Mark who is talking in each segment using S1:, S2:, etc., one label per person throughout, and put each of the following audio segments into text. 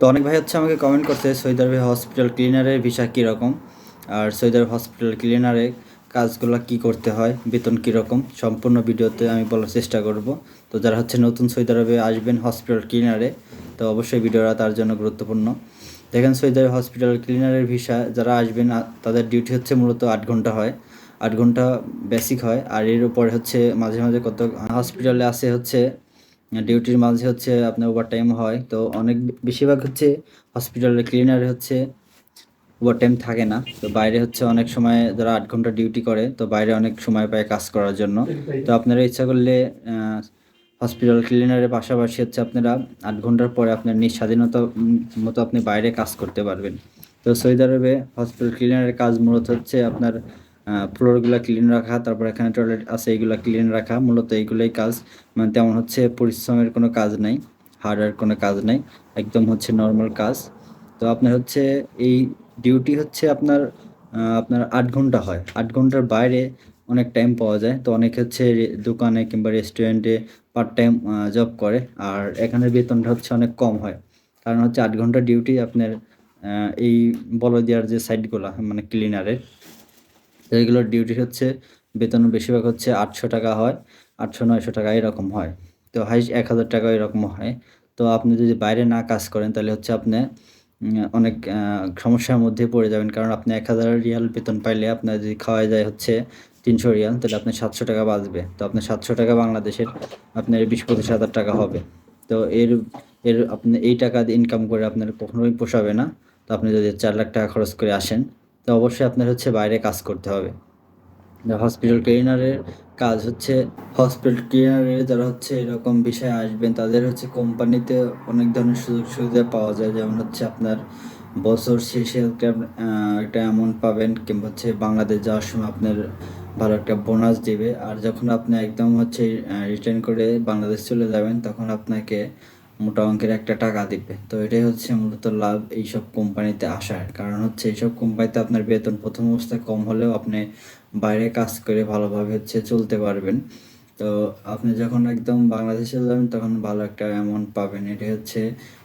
S1: তো অনেক ভাই হচ্ছে আমাকে কমেন্ট করছে সৈয়দ আরবি হসপিটাল ক্লিনারের ভিসা কীরকম? আর সৈদার হসপিটাল ক্লিনারে কাজগুলো কি করতে হয়, বেতন কীরকম? সম্পূর্ণ ভিডিওতে আমি বলার চেষ্টা করব। তো যারা হচ্ছে নতুন সৈয়দ আরবে আসবেন হসপিটাল ক্লিনারে তো অবশ্যই ভিডিওটা তার জন্য গুরুত্বপূর্ণ। দেখেন সৈয়দ আরবি হসপিটাল ক্লিনারের ভিসা যারা আসবেন তাদের ডিউটি হচ্ছে মূলত আট ঘণ্টা হয়। আট ঘণ্টা বেসিক হয়। আর এর উপরে হচ্ছে মাঝে মাঝে কত হসপিটালে আসে হচ্ছে ডিউটির মাঝে হচ্ছে আপনার ওভার টাইম হয়। তো অনেক বেশিরভাগ হচ্ছে হসপিটালের ক্লিনারে হচ্ছে ওভার টাইম থাকে না। তো বাইরে হচ্ছে অনেক সময় যারা আট ঘণ্টা ডিউটি করে তো বাইরে অনেক সময় পায় কাজ করার জন্য। তো আপনারা ইচ্ছা করলে হসপিটাল ক্লিনারের পাশাপাশি হচ্ছে আপনারা আট ঘণ্টার পরে আপনার নিজ স্বাধীনতা মতো আপনি বাইরে কাজ করতে পারবেন। তো সৌদি আরবে হসপিটাল ক্লিনারের কাজ মূলত হচ্ছে আপনার ফ্লোরগুলো ক্লিন রাখা, তারপর এখানে টয়লেট আছে এইগুলো ক্লিন রাখা, মূলত এইগুলোই কাজ। মানে তেমন হচ্ছে পরিশ্রমের কোনো কাজ নাই হার্ডওয়ার কোনো কাজ নাই, একদম হচ্ছে নর্মাল কাজ। তো আপনার হচ্ছে এই ডিউটি হচ্ছে আপনার আপনার আট ঘণ্টা হয়। আট ঘণ্টার বাইরে অনেক টাইম পাওয়া যায়। তো অনেকে হচ্ছে দোকানে কিংবা রেস্টুরেন্টে পার্ট টাইম জব করে। আর এখানে বেতনটা হচ্ছে অনেক কম হয়। কারণ হচ্ছে আট ঘণ্টা ডিউটি আপনার এই বলদিয়ার যে সাইডগুলো মানে ক্লিনারের তো এগুলোর ডিউটি হচ্ছে, বেতন বেশিরভাগ হচ্ছে আটশো টাকা হয়, আটশো, নয়শো টাকা এরকম হয়। তো হাইস্ট এক হাজার টাকা এরকম হয়। তো আপনি যদি বাইরে না কাজ করেন, তাহলে হচ্ছে আপনি অনেক সমস্যার মধ্যে পড়ে যাবেন। কারণ আপনি এক হাজার রিয়াল বেতন পাইলে আপনার যদি খাওয়া যায় হচ্ছে তিনশো রিয়াল, তাহলে আপনি সাতশো টাকা বাঁচবে। তো আপনার সাতশো টাকা বাংলাদেশের আপনার বিশ পঁচিশ হাজার টাকা হবে। তো এর এর আপনি এই টাকা দিয়ে ইনকাম করে আপনার কখনোই পোষাবে না। তো আপনি যদি চার লাখ টাকা খরচ করে আসেন তো অবশ্যই আপনার হচ্ছে বাইরে কাজ করতে হবে। হসপিটাল ক্লিনারের কাজ হচ্ছে হসপিটাল ক্লিনারে যারা হচ্ছে এরকম বিষয়ে আসবেন, তাদের হচ্ছে কোম্পানিতে অনেক ধরনের সুযোগ সুবিধা পাওয়া যায়। যেমন হচ্ছে আপনার বছর শেষে একটা একটা অ্যামাউন্ট পাবেন, কিংবা হচ্ছে বাংলাদেশ যাওয়ার সময় আপনার ভালো একটা বোনাস দেবে। আর যখন আপনি একদম হচ্ছে রিটার্ন করে বাংলাদেশ চলে যাবেন, তখন আপনাকে মোটা অঙ্কের একটা টাকা দিবে। তো এটাই হচ্ছে মূলত লাভ এইসব কোম্পানিতে আসার। কারণ হচ্ছে এইসব কোম্পানিতে আপনার বেতন প্রথম অবস্থায় কম হলেও আপনি বাইরে কাজ করে ভালোভাবে হচ্ছে চলতে পারবেন। তো আপনি যখন একদম বাংলাদেশে যাবেন, তখন ভালো একটা অ্যামাউন্ট পাবেন। এটাই হচ্ছে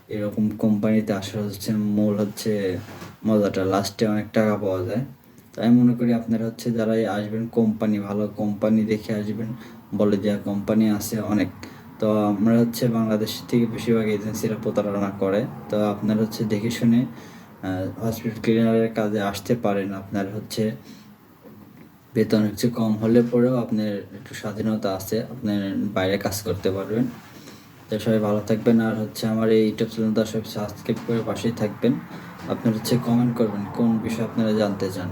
S1: এরকম কোম্পানিতে আসার হচ্ছে মূল হচ্ছে মজাটা। লাস্টে অনেক টাকা পাওয়া যায়। তো আমি মনে করি আপনারা হচ্ছে যারাই আসবেন, কোম্পানি, ভালো কোম্পানি দেখে আসবেন, বলে দেওয়া কোম্পানি আছে অনেক। তো আমরা হচ্ছে বাংলাদেশ থেকে বেশিরভাগ এজেন্সিরা প্রতারণা করে। তো আপনারা হচ্ছে দেখে শুনে হসপিটাল ক্লিনারের কাজে আসতে পারেন। আপনার হচ্ছে বেতন হচ্ছে কম হলে পরেও আপনার একটু স্বাধীনতা আছে, আপনি বাইরে কাজ করতে পারবেন। তো সবাই ভালো থাকবেন আর হচ্ছে আমার এই ইউটিউব চ্যানেলটা সব সাবস্ক্রাইব করে পাশেই থাকবেন। আপনার হচ্ছে কমেন্ট করবেন কোন বিষয়ে আপনারা জানতে চান।